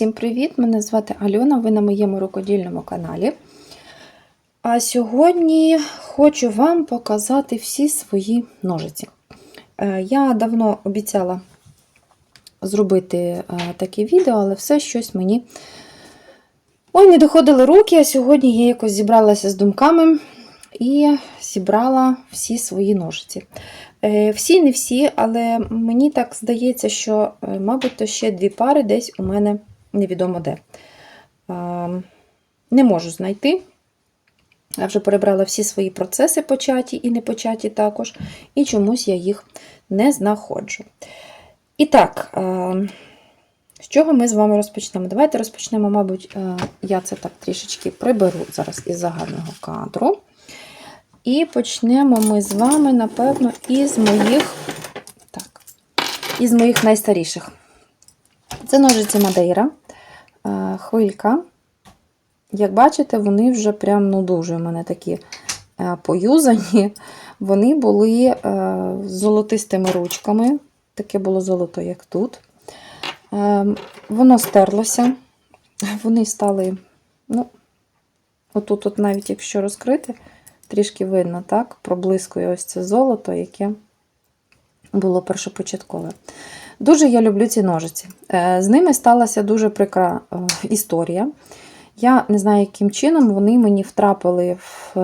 Усім привіт! Мене звати Альона, ви на моєму рукодільному каналі. А сьогодні хочу вам показати всі свої ножиці. Е, Я давно обіцяла зробити е, таке відео, але все щось мені ой, не доходили руки, а сьогодні я якось зібралася з думками і зібрала всі свої ножиці. Е, Всі, не всі, але мені так здається, що, мабуть, то ще дві пари десь у мене невідомо де. Не можу знайти. Я вже перебрала всі свої процеси початі і не початі також, і чомусь я їх не знаходжу. І так, з чого ми з вами розпочнемо? Давайте розпочнемо, мабуть, я це так трішечки приберу зараз із загального кадру. І почнемо ми з вами, напевно, із моїх так, із моїх найстаріших. Це ножиці Мадейра, хвилька. Як бачите, вони вже прям ну, дуже у мене такі е, поюзані. Вони були е, з золотистими ручками. Таке було золото, як тут. Воно стерлося. Вони стали, ну, отут, от навіть якщо розкрити, трішки видно, так, проблискує ось це золото, яке було першопочаткове. Дуже я люблю ці ножиці. З ними сталася дуже прикра історія. Я не знаю, яким чином вони мені втрапили в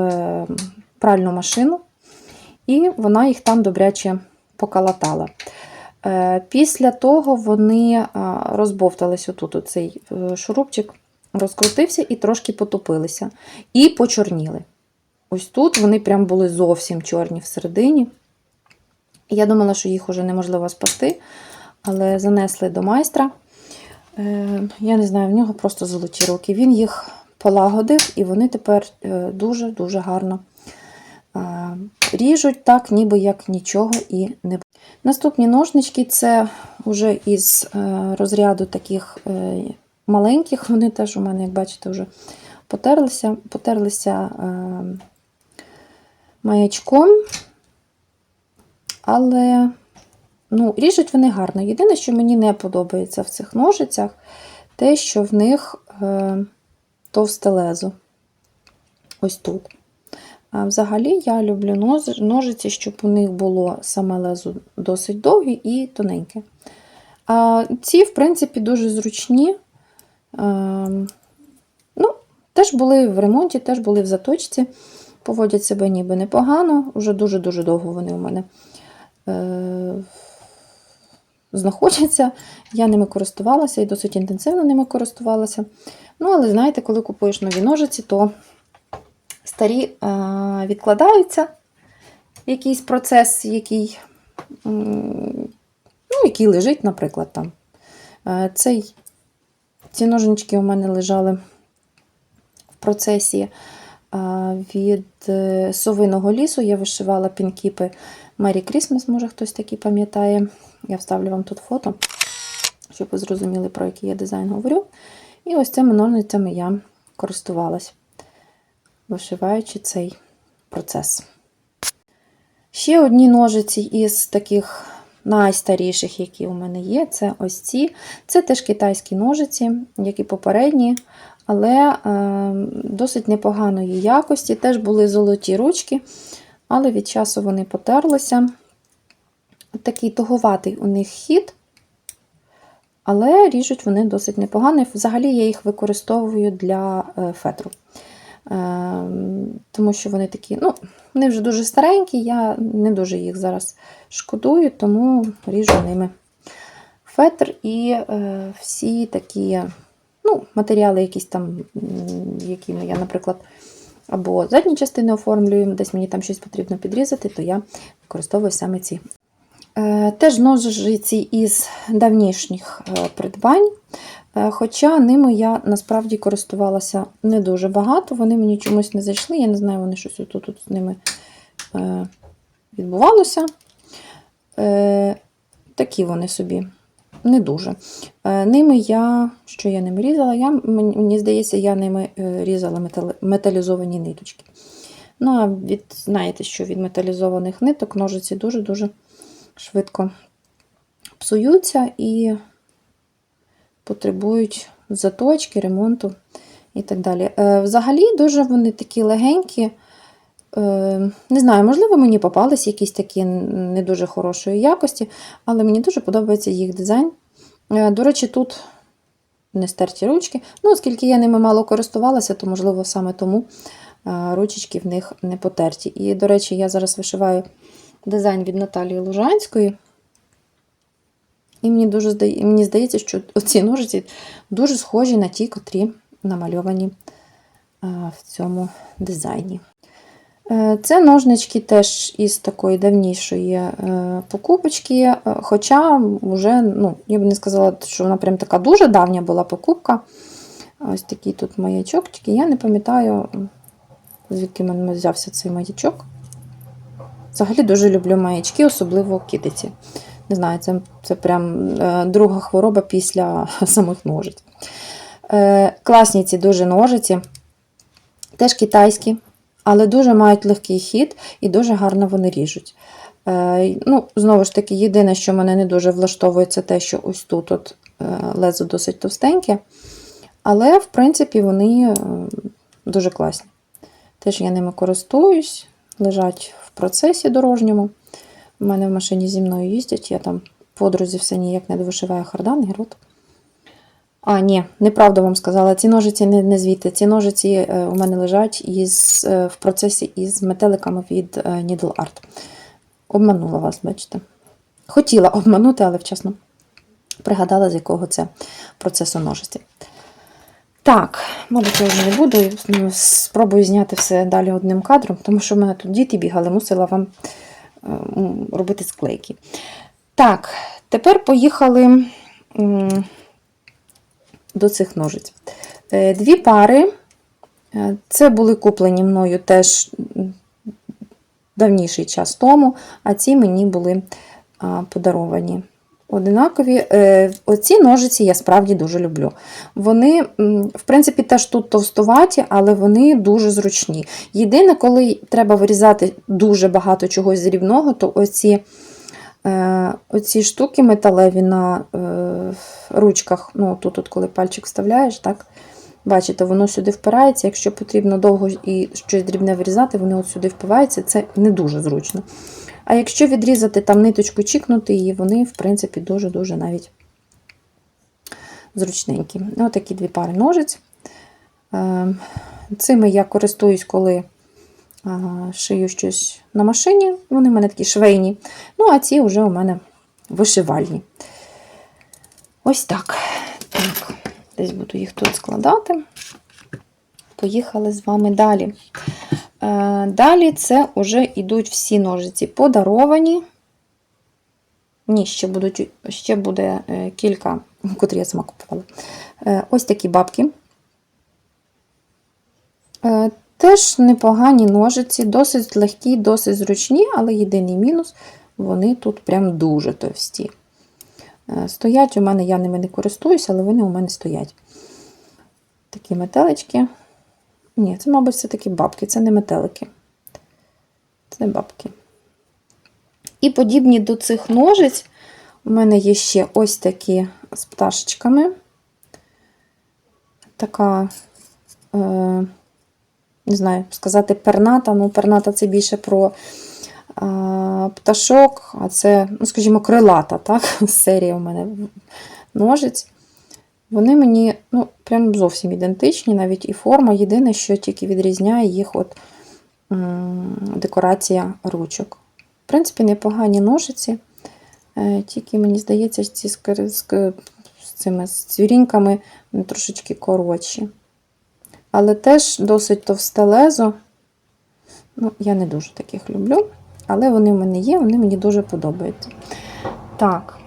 пральну машину, і вона їх там добряче покалатала. Після того вони розбовтались отут оцей шурупчик, розкрутився і трошки потопилися. І почорніли. Ось тут вони прям були зовсім чорні всередині. Я думала, що їх уже неможливо спасти, але занесли до майстра. Я не знаю, в нього просто золоті руки. Він їх полагодив, і вони тепер дуже-дуже гарно ріжуть так, ніби як нічого і не буде. Наступні ножнички це вже із розряду таких маленьких, вони теж у мене, як бачите, вже потерлися, потерлися маячком, але ну, ріжуть вони гарно. Єдине, що мені не подобається в цих ножицях, те, що в них е, товсте лезо. Ось тут. А взагалі, я люблю ножиці, щоб у них було саме лезо досить довге і тоненьке. А ці, в принципі, дуже зручні. Е, ну, Теж були в ремонті, теж були в заточці поводять себе ніби непогано, вже дуже-дуже довго вони у мене е, знаходяться. Я ними користувалася і досить інтенсивно ними користувалася. Ну, але знаєте, коли купуєш нові ножиці, то старі е, відкладаються якийсь процес, який, ну, який лежить, наприклад, там. Е, цей, Ці ножнички у мене лежали в процесі від е, совиного лісу я вишивала пінкіпи Мері Крісмас, може хтось такий пам'ятає. Я вставлю вам тут фото, щоб ви зрозуміли, про який я дизайн говорю. І ось цими ножницями я користувалась, вишиваючи цей процес. Ще одні ножиці із таких найстаріших, які у мене є, це ось ці. Це теж китайські ножиці, як і попередні, але е, досить непоганої якості. Теж були золоті ручки, але від часу вони потерлися. Такий туговатий у них хід, але ріжуть вони досить непогано. Взагалі я їх використовую для е, фетру. Е, тому що вони такі, ну, вони вже дуже старенькі, я не дуже їх зараз шкодую, тому ріжу ними фетр і е, всі такі ну, матеріали, якісь там, якими я, наприклад, або задні частини оформлюю, десь мені там щось потрібно підрізати, то я використовую саме ці. Е, теж ножиці із давнішніх е, придбань. Е, хоча ними я насправді користувалася не дуже багато, вони мені чомусь не зайшли, я не знаю, вони щось тут, тут з ними відбувалося. Такі вони собі не дуже. Ними я, що я ними різала, я, мені здається, я ними різала металізовані ниточки. Ну, а від, знаєте, що від металізованих ниток ножиці дуже-дуже швидко псуються і потребують заточки, ремонту і так далі. Е, Взагалі, дуже вони такі легенькі. Е, Не знаю, можливо, мені попались якісь такі не дуже хорошої якості, але мені дуже подобається їх дизайн. Е, До речі, тут не стерті ручки. Ну, оскільки я ними мало користувалася, то, можливо, саме тому ручечки в них не потерті. І, до речі, я зараз вишиваю дизайн від Наталії Лужанської. І мені дуже здає, мені здається, що ці ножиці дуже схожі на ті, котрі намальовані е, в цьому дизайні. Е, Це ножнички теж із такої давнішої е, покупочки, хоча вже, ну, я б не сказала, що вона прям така дуже давня була покупка. Ось такий тут маячок, тільки я не пам'ятаю, звідки в мене взявся цей маячок. Взагалі дуже люблю маячки, особливо китиці. Не знаю, це, це прям е, друга хвороба після самих ножиць. Е, класні ці дуже ножиці, теж китайські, але дуже мають легкий хід і дуже гарно вони ріжуть. Е, ну, Знову ж таки, єдине, що мене не дуже влаштовує, це те, що ось тут от, лезо досить товстеньке. Але, в принципі, вони дуже класні. Теж я ними користуюсь, лежать процесі дорожньому. У мене в машині зі мною їздять, я там подрузі все ніяк не довишиваю хардан рот. А, ні, неправду вам сказала. Ці ножиці не, не звідти. Ці ножиці е, у мене лежать із, е, в процесі із метеликами від е, Needle Art. Обманула вас, бачите. Хотіла обманути, але вчасно пригадала, з якого це процесу ножиці. Так, мабуть, я вже не буду. ну, Спробую зняти все далі одним кадром, тому що в мене тут діти бігали, мусила вам е, робити склейки. Так, тепер поїхали до цих ножиць. Е, Дві пари. Е, Це були куплені мною теж давніший час тому, а ці мені були подаровані. Одинакові. Е, Оці ножиці я справді дуже люблю. Вони, в принципі, теж тут товстуваті, але вони дуже зручні. Єдине, коли треба вирізати дуже багато чогось з рівного, то оці, е, оці штуки металеві на е, ручках, ну тут, от, коли пальчик вставляєш, так, бачите, воно сюди впирається. Якщо потрібно довго і щось дрібне вирізати, вони от сюди впиваються, це не дуже зручно. А якщо відрізати там ниточку, чікнути її, вони, в принципі, дуже-дуже навіть зручненькі. Ось такі дві пари ножиць. Е, Цими я користуюсь, коли е, шию щось на машині. Вони в мене такі швейні. Ну, а ці вже у мене вишивальні. Ось так. Так, десь буду їх тут складати. Поїхали з вами далі. Е, Далі це вже йдуть всі ножиці подаровані. Ні, ще, будуть, ще буде е, кілька, котрі я сама купувала. Е, Ось такі бабки. Теж непогані ножиці, досить легкі, досить зручні, але єдиний мінус вони тут прям дуже товсті. Стоять у мене, я ними не користуюся, але вони у мене стоять. Такі метелички. Ні, це, мабуть, все таки бабки, це не метелики. Це не бабки. І подібні до цих ножиць, у мене є ще ось такі з пташечками. Така, е, не знаю, сказати, перната. Ну, перната це більше про е, пташок, а це, ну, скажімо, крилата, так? Серія у мене ножиць. Вони мені ну, прям зовсім ідентичні, навіть і форма. Єдине, що тільки відрізняє їх от декорація ручок. В принципі, непогані ножиці. Е, Тільки, мені здається, ці з, з, з цими з цвіріньками трошечки коротші. Але теж досить товсте лезо. Ну, я не дуже таких люблю, але вони в мене є, вони мені дуже подобаються. Так,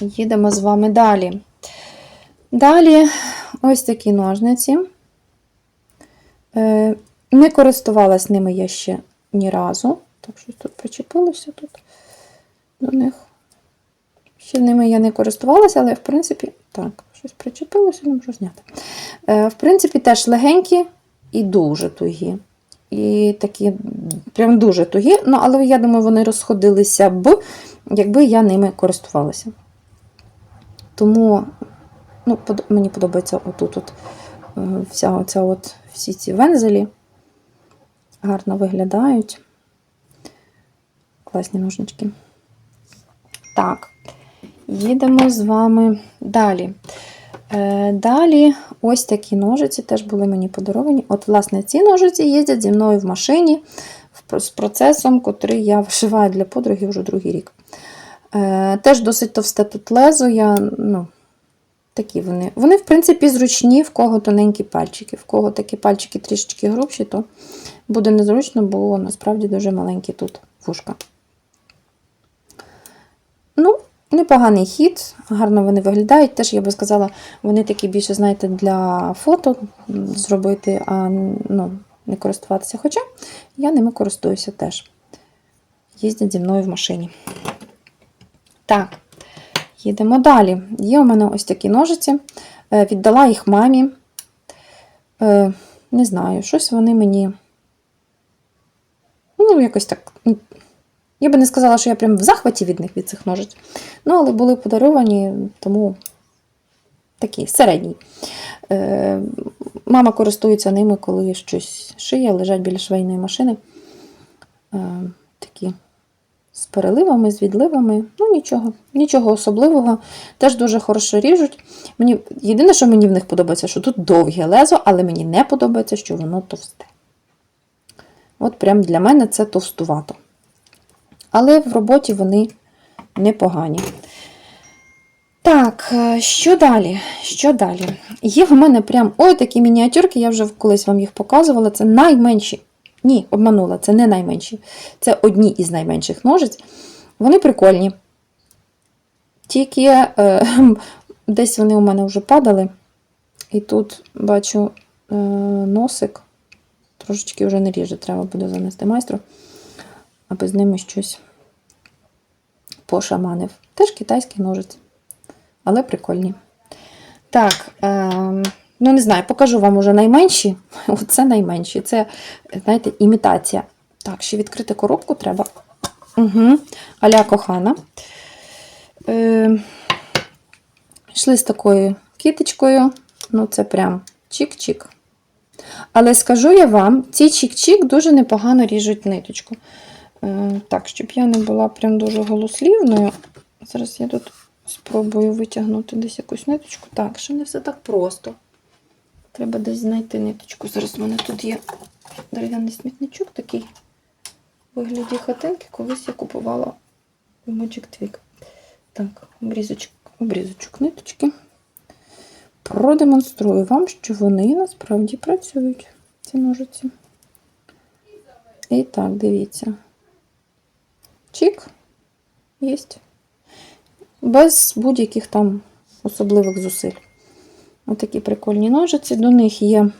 їдемо з вами далі. Далі ось такі ножниці. Е, Не користувалась ними я ще ні разу. Так, щось тут причепилося тут до них. Ще ними я не користувалася, але, в принципі, так, щось причепилося, не можу зняти. Е, В принципі, теж легенькі і дуже тугі. І такі прям дуже тугі. Ну, але я думаю, вони розходилися б, якби я ними користувалася. Тому Ну, под- мені подобається отут от, е, вся оця от, всі ці вензелі. Гарно виглядають. Класні ножнички. Так, їдемо з вами далі. Е, Далі ось такі ножиці теж були мені подаровані. От, власне, ці ножиці їздять зі мною в машині з процесом, котрий я вишиваю для подруги вже другий рік. Е, Теж досить товсте тут лезо. Я, ну, такі вони. Вони, в принципі, зручні, в кого тоненькі пальчики. В кого такі пальчики трішечки грубші, то буде незручно, бо насправді дуже маленькі тут вушка. Ну, непоганий хід, гарно вони виглядають. Теж, я би сказала, вони такі більше, знаєте, для фото зробити, а ну, не користуватися. Хоча я ними користуюся теж. Їздять зі мною в машині. Так, їдемо далі. Є у мене ось такі ножиці. Е, Віддала їх мамі. Е, Не знаю, щось вони мені. Ну, якось так. Я би не сказала, що я прям в захваті від них від цих ножиць. Ну, але були подаровані, тому такі середні. Е, Мама користується ними, коли щось шиє, лежать біля швейної машини. Такі з переливами, з відливами. Ну, нічого, нічого особливого. Теж дуже хорошо ріжуть. Мені, єдине, що мені в них подобається, що тут довге лезо, але мені не подобається, що воно товсте. От прям для мене це товстувато. Але в роботі вони непогані. Так, е, що далі? Що далі? Є в мене прям ой такі мініатюрки, я вже колись вам їх показувала. Це найменші. Ні, обманула, це не найменші. Це одні із найменших ножиць. Вони прикольні. Тільки е, десь вони у мене вже падали. І тут бачу е, носик. Трошечки вже не ріже, треба буде занести майстру, аби з ними щось пошаманив. Теж китайський ножиць, але прикольні. Так, е, ну не знаю, покажу вам уже найменші. Оце найменші. Це, знаєте, імітація. Так, ще відкрити коробку треба. Угу. Аля кохана. Е, з такою кіточкою. Ну, це прям чик-чик. Але скажу я вам, ці чик-чик дуже непогано ріжуть ниточку. Е, так, щоб я не була прям дуже голослівною. Зараз я тут спробую витягнути десь якусь ниточку. Так, ще не все так просто. Треба десь знайти ниточку. Зараз в мене тут є дерев'яний смітничок такий у вигляді хатинки. Колись я купувала у Magic Twig. Так, обрізочок, обрізочок ниточки. Продемонструю вам, що вони насправді працюють, ці ножиці. І так, дивіться. Чик. Єсть. Без будь-яких там особливих зусиль. Отакі прикольні ножиці. До них є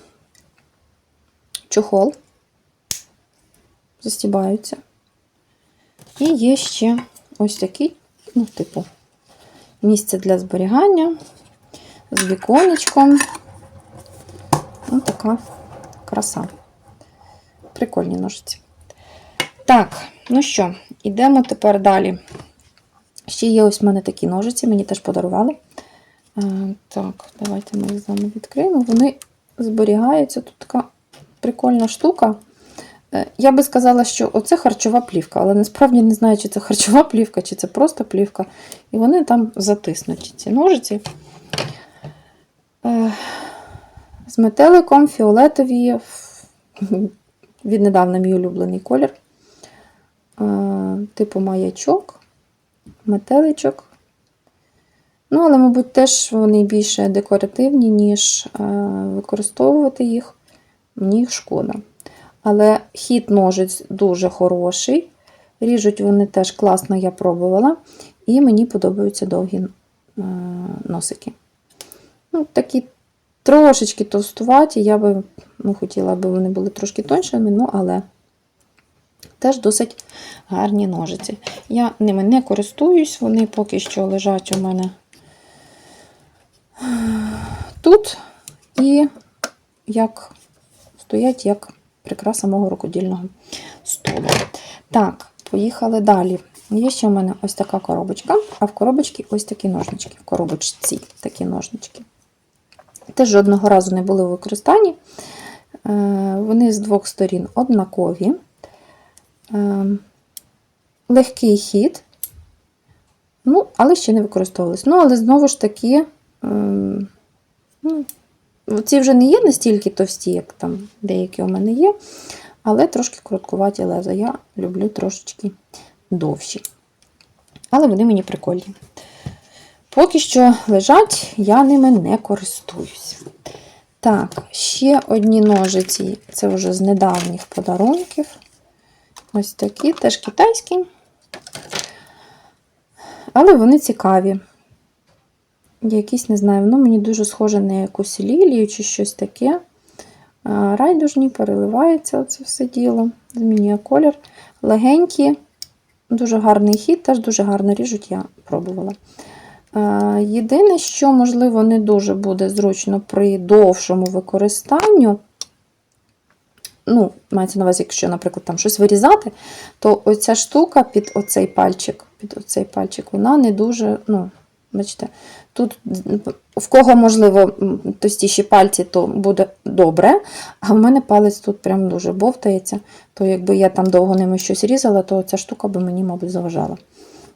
чохол. Застібаються. І є ще ось такий, ну, типу, місце для зберігання з віконечком. Ось така краса. Прикольні ножиці. Так, ну що, йдемо тепер далі. Ще є ось в мене такі ножиці, мені теж подарували. Е, Так, давайте ми їх з вами відкриємо. Вони зберігаються. Тут така прикольна штука. Е, Я би сказала, що оце харчова плівка, але насправді не знаю, чи це харчова плівка, чи це просто плівка. І вони там затиснуті, ці ножиці. Е, З метеликом фіолетові. Віднедавна мій улюблений колір. Типу маячок, метеличок. Ну, але, мабуть, теж вони більше декоративні, ніж е, використовувати їх. Мені їх шкода. Але хід ножиць дуже хороший. Ріжуть вони теж класно, я пробувала. І мені подобаються довгі е, носики. Ну, такі трошечки товстуваті. Я би ну, хотіла, аби вони були трошки тоншими, ну, але теж досить гарні ножиці. Я ними не користуюсь, вони поки що лежать у мене тут і як стоять як прикраса мого рукодільного столу. Так, поїхали далі. Є ще в мене ось така коробочка, а в коробочці ось такі ножнички. В коробочці такі ножнички. теж жодного разу не були у використанні. Е, Вони з двох сторін однакові. Е, Легкий хід, ну, але ще не використовувались. Ну, але знову ж таки, ну, ці вже не є настільки товсті, як там деякі у мене є, але трошки короткуваті леза. Я люблю трошечки довші. Але вони мені прикольні. Поки що лежать, я ними не користуюсь. Так, ще одні ножиці, це вже з недавніх подарунків. Ось такі, теж китайські. Але вони цікаві. Якісь, не знаю, воно мені дуже схоже на якусь лілію чи щось таке. Райдужні, переливається це все діло. Змінює колір. Легенькі, дуже гарний хід, теж дуже гарно ріжуть, я пробувала. Єдине, що, можливо, не дуже буде зручно при довшому використанню. Ну, мається на увазі, якщо, наприклад, там щось вирізати, то оця штука під оцей пальчик, під оцей пальчик, вона не дуже, ну, бачите, тут в кого, можливо, м, товстіші пальці, то буде добре, а в мене палець тут прям дуже бовтається, то якби я там довго ними щось різала, то ця штука би мені, мабуть, заважала.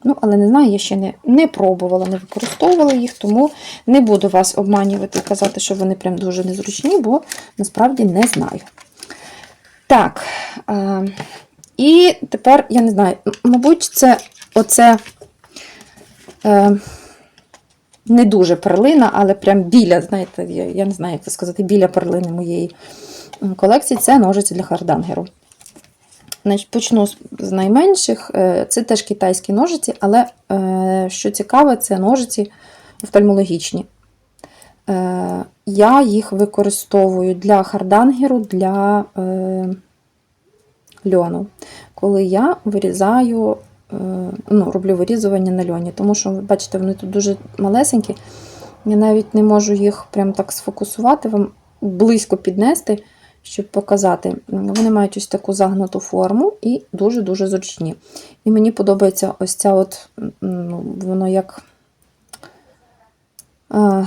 Ну, але не знаю, я ще не, не пробувала, не використовувала їх, тому не буду вас обманювати і казати, що вони прям дуже незручні, бо насправді не знаю. Так. Е, і тепер, я не знаю, мабуть, це оце е, не дуже перлина, але прям біля, знаєте, я, не знаю, як це сказати, біля перлини моєї колекції це ножиці для хардангеру. Значить, почну з- найменших. Е, Це теж китайські ножиці, але е, що цікаве, це ножиці офтальмологічні. Е, Я їх використовую для хардангеру, для льону. Коли я вирізаю, ну, роблю вирізування на льоні, тому що, бачите, вони тут дуже малесенькі. Я навіть не можу їх прям так сфокусувати, вам близько піднести, щоб показати. Вони мають ось таку загнуту форму і дуже-дуже зручні. І мені подобається ось ця от, ну, воно як. е,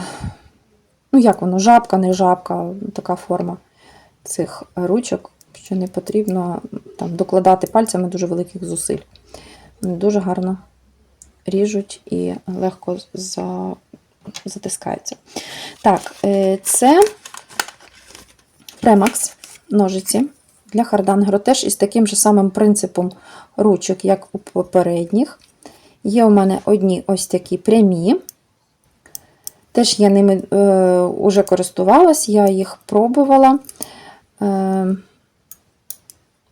Ну, як воно, жабка, не жабка, така форма цих ручок, що не потрібно там, докладати пальцями дуже великих зусиль. Дуже гарно ріжуть і легко за... затискаються. Так, е, це Прemax ножиці для хардангеру, теж із таким же самим принципом ручок, як у попередніх. Є у мене одні ось такі прямі. Теж я ними е, вже користувалась, я їх пробувала. Е,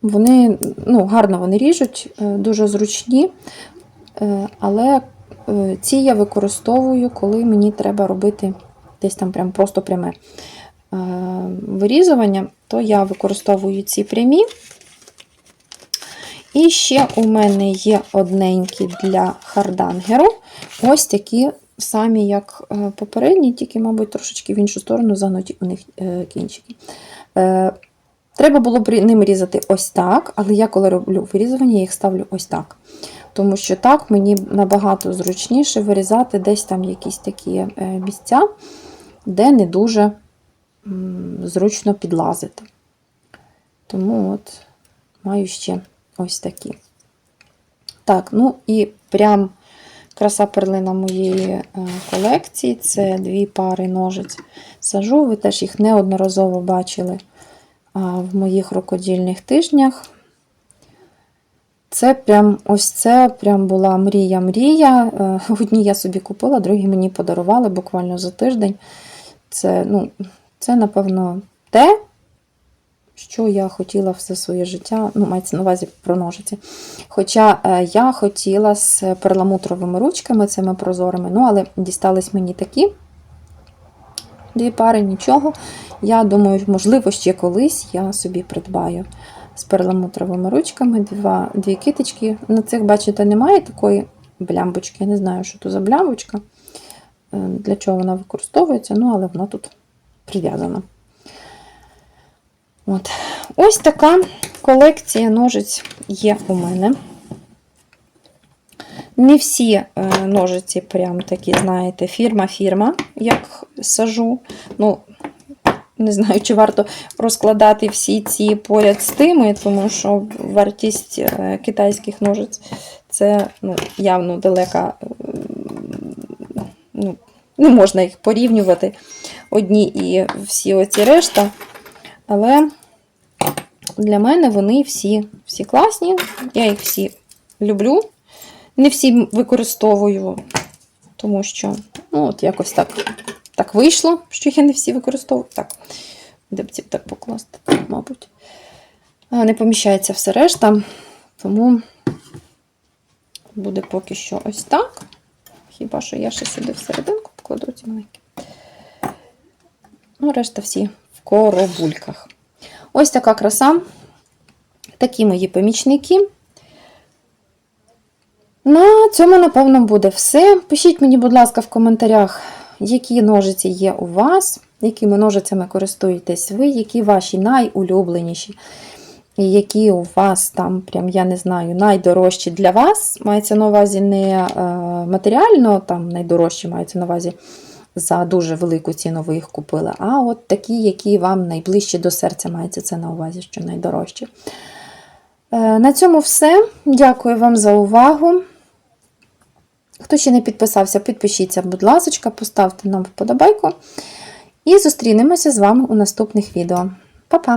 вони ну, гарно вони ріжуть, е, дуже зручні, е, але е, ці я використовую, коли мені треба робити десь там прям просто пряме вирізування, то я використовую ці прямі. І ще у мене є одненькі для хардангеру. Ось такі самі, як попередні, тільки, мабуть, трошечки в іншу сторону загнуті у них кінчики. Треба було б ним різати ось так, але я коли роблю вирізування, я їх ставлю ось так. Тому що так мені набагато зручніше вирізати десь там якісь такі е, місця, де не дуже зручно підлазити. Тому от маю ще ось такі. Так, ну і прям краса перлина моєї е, колекції це дві пари ножиць сажу. Ви теж їх неодноразово бачили в моїх рукодільних тижнях. Це прям ось це прям була мрія-мрія. Е, Одні я собі купила, другі мені подарували буквально за тиждень. Це, ну, це напевно, те, що я хотіла все своє життя, ну, мається на увазі про ножиці. Хоча е, я хотіла з перламутровими ручками, цими прозорими, ну, але дістались мені такі дві пари, нічого. Я думаю, можливо, ще колись я собі придбаю з перламутровими ручками, два, дві китички. На цих, бачите, немає такої блямбочки. Я не знаю, що це за блямбочка, е, для чого вона використовується, ну, але вона тут прив'язана. От. Ось така колекція ножиць є у мене. Не всі е, ножиці прям такі, знаєте, фірма-фірма, як сажу. Ну, не знаю, чи варто розкладати всі ці поряд з тими, тому що вартість е, китайських ножиць це ну, явно далека. Ну, не можна їх порівнювати одні і всі оці решта. Але для мене вони всі, всі класні. Я їх всі люблю. Не всі використовую, тому що ну, от якось так, так вийшло, що я не всі використовую. Так, де б ці так покласти, мабуть. Не поміщається все решта, тому буде поки що ось так. Хіба що я ще сюди всерединку покладу ці маленькі. Ну, решта всі в коробульках. Ось така краса. Такі мої помічники. На цьому, напевно, буде все. Пишіть мені, будь ласка, в коментарях, які ножиці є у вас, якими ножицями користуєтесь ви, які ваші найулюбленіші, і які у вас там, прям, я не знаю, найдорожчі для вас. Мається на увазі не е, матеріально, там найдорожчі мається на увазі за дуже велику ціну ви їх купили, а от такі, які вам найближчі до серця, мається це на увазі, що найдорожчі. Е, На цьому все. Дякую вам за увагу. Хто ще не підписався, підпишіться, будь ласка, поставте нам вподобайку. І зустрінемося з вами у наступних відео. Па-па!